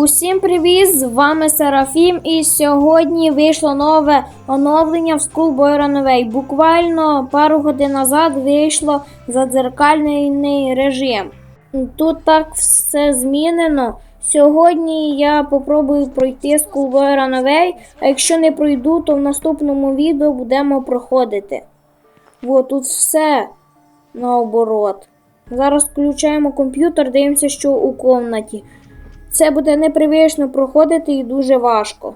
Усім привіт! З вами Серафім, і сьогодні вийшло нове оновлення в Schoolboy Runaway. Буквально пару годин назад вийшло задзеркальний режим. Тут так все змінено. Сьогодні я попробую пройти Schoolboy Runaway, а якщо не пройду, то в наступному відео будемо проходити. Во, тут все наоборот. Зараз включаємо комп'ютер, дивимося, що у комнаті. Це буде непривично проходити і дуже важко.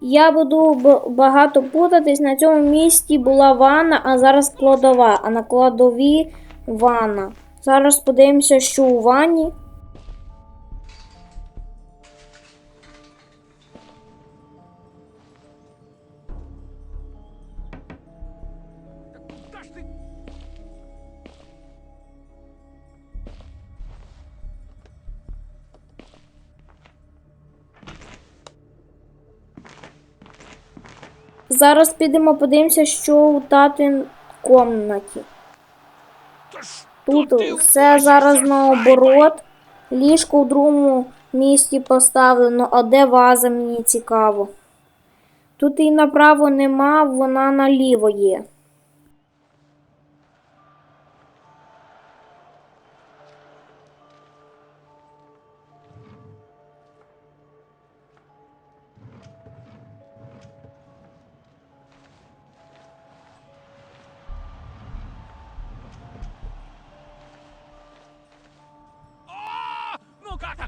Я буду багато путатись. На цьому місці була ванна, а зараз кладова, а на кладові ванна. Зараз подивимося, що у ванні. Зараз підемо подивимося, що у тати комнаті. Тут все зараз наоборот. Ліжко в другому місці поставлено, а де ваза мені цікаво. Тут і направо нема, вона наліво є.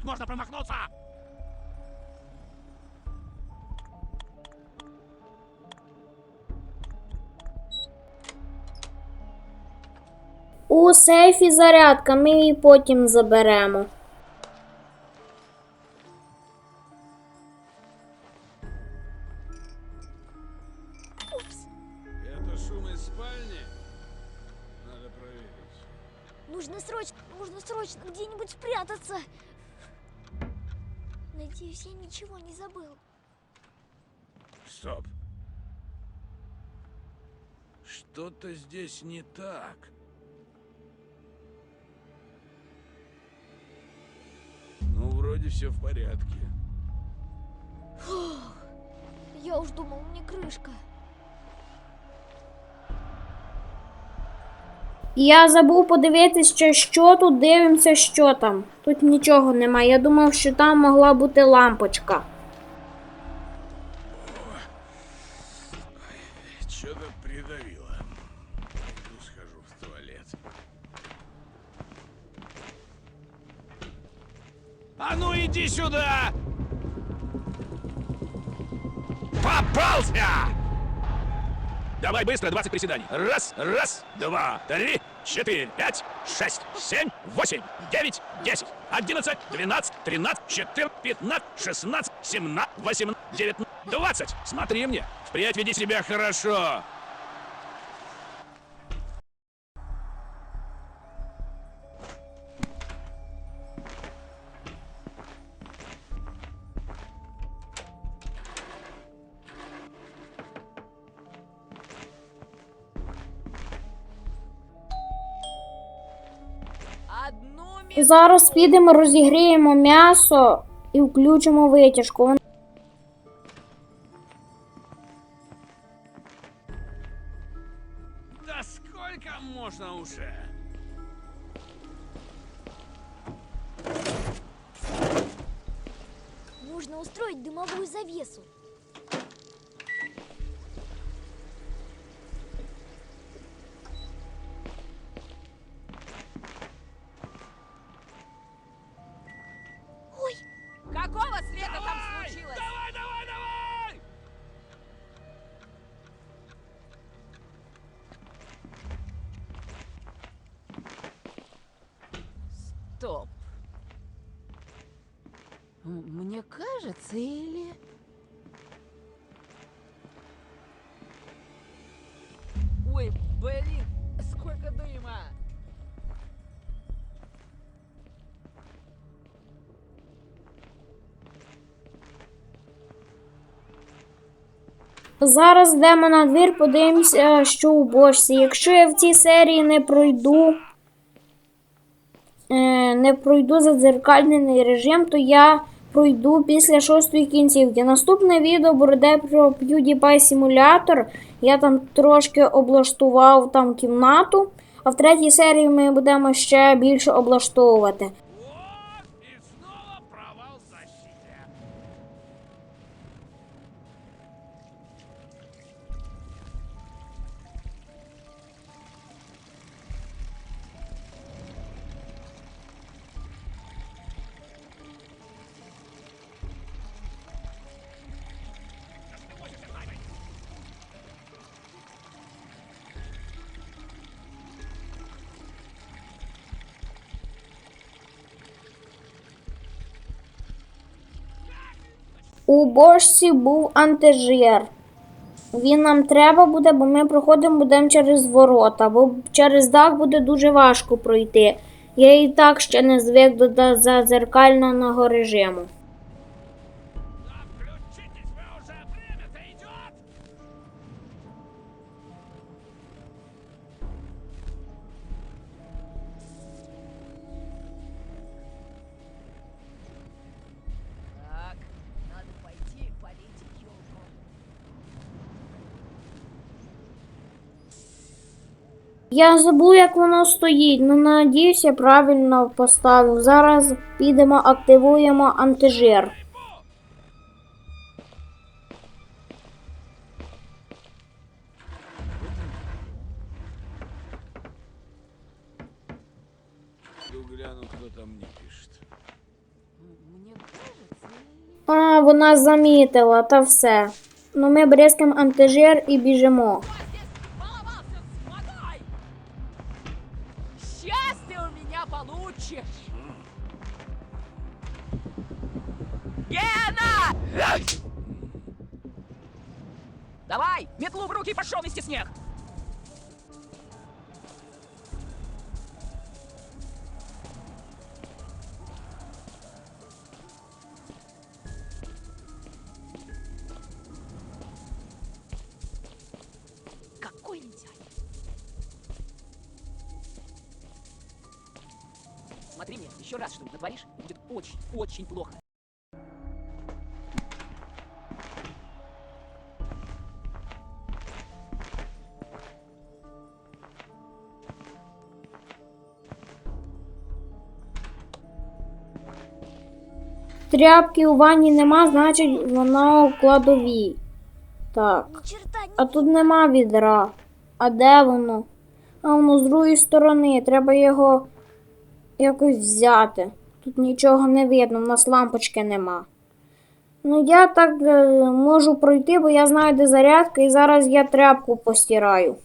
как так можно промахнуться? У сейфі зарядка, ми її потім заберемо. Это шум из спальни? Надо проверить. Нужно срочно, нужно срочно где-нибудь спрятаться. Надеюсь, я ничего не забыл. Стоп. Что-то здесь не так. Ну, вроде все в порядке. Я уж думал, мне крышка. Я забув подивитися, що тут дивимося, що там. Тут нічого немає. Я думав, що там могла бути лампочка. Что-то придавило. Схожу в туалет. А ну иди сюда! Попался! Давай быстро, 20 приседаний. Раз, раз, два, три, четыре, пять, шесть, семь, восемь, девять, десять, одиннадцать, двенадцать, тринадцать, четырнадцать, пятнадцать, шестнадцать, семнадцать, восемнадцать, девятнадцать, двадцать. Смотри мне. Впредь веди себя хорошо. Одну Зараз підемо, розігріємо м'ясо і включимо витяжку. Да сколько можно уже? Нужно устроить дымовую завесу. Стоп. Ну, мне кажется, или... Ой, блин, сколько дыма! Зараз йдемо на двір, подивимося, е, що у бочці. Якщо я в цій серії не пройду не пройду задзеркальний режим, то я пройду після шостої кінцівки. Наступне відео буде про PewDiePie симулятор. Я там трошки облаштував там кімнату, а в третій серії ми будемо ще більше облаштовувати. У бошці був антижир. Він нам треба буде, бо ми проходимо будемо через ворота, бо через дах буде дуже важко пройти. Я і так ще не звик до зазеркального режиму. Я забув, як воно стоїть. Ну надіюсь, я правильно поставив. Зараз підемо, активуємо антижир. А, вона замітила, та все. Ну ми бризкаємо антижир і біжимо. Давай, метлу в руки, пошел вести снег! Какой лентяй! Смотри мне, еще раз что-нибудь натворишь, будет очень, очень плохо. Тряпки у ванні нема, значить вона у кладовій. Так. А тут нема відра. А де воно? А воно з другої сторони. Треба його якось взяти. Тут нічого не видно, в нас лампочки нема. Ну, я так е, можу пройти, бо я знаю, де зарядка, і зараз я тряпку постираю.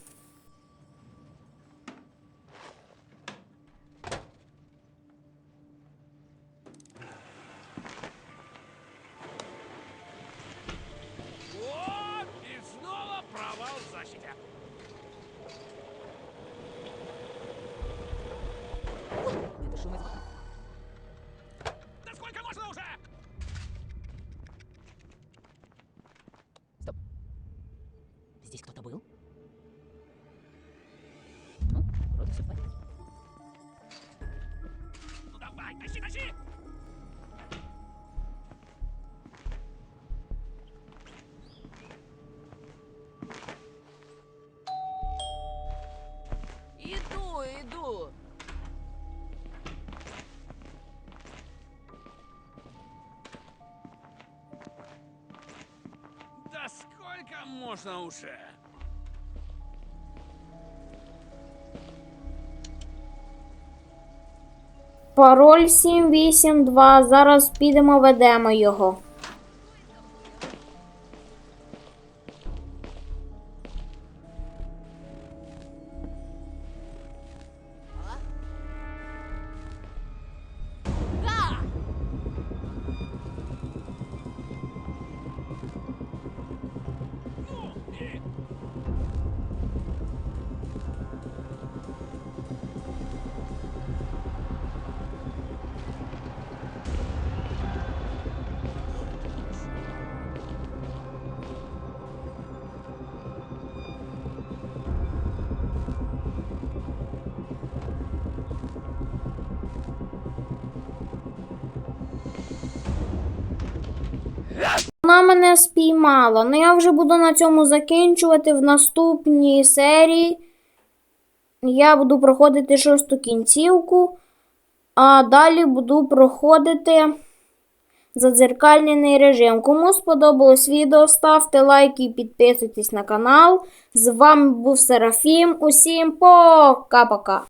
Шум из... Да сколько можно уже? Здесь кто-то был? Ну, вроде все в порядке. Ну давай, тащи, тащи! Сколько можна уже? Пароль 782. Зараз підемо ведемо його. Мене спіймала. Ну я вже буду на цьому закінчувати в наступній серії. Я буду проходити шосту кінцівку, а далі буду проходити задзеркальний режим. Кому сподобалось відео, ставте лайки і підписуйтесь на канал. З вами був Серафім. Усім пока-пока!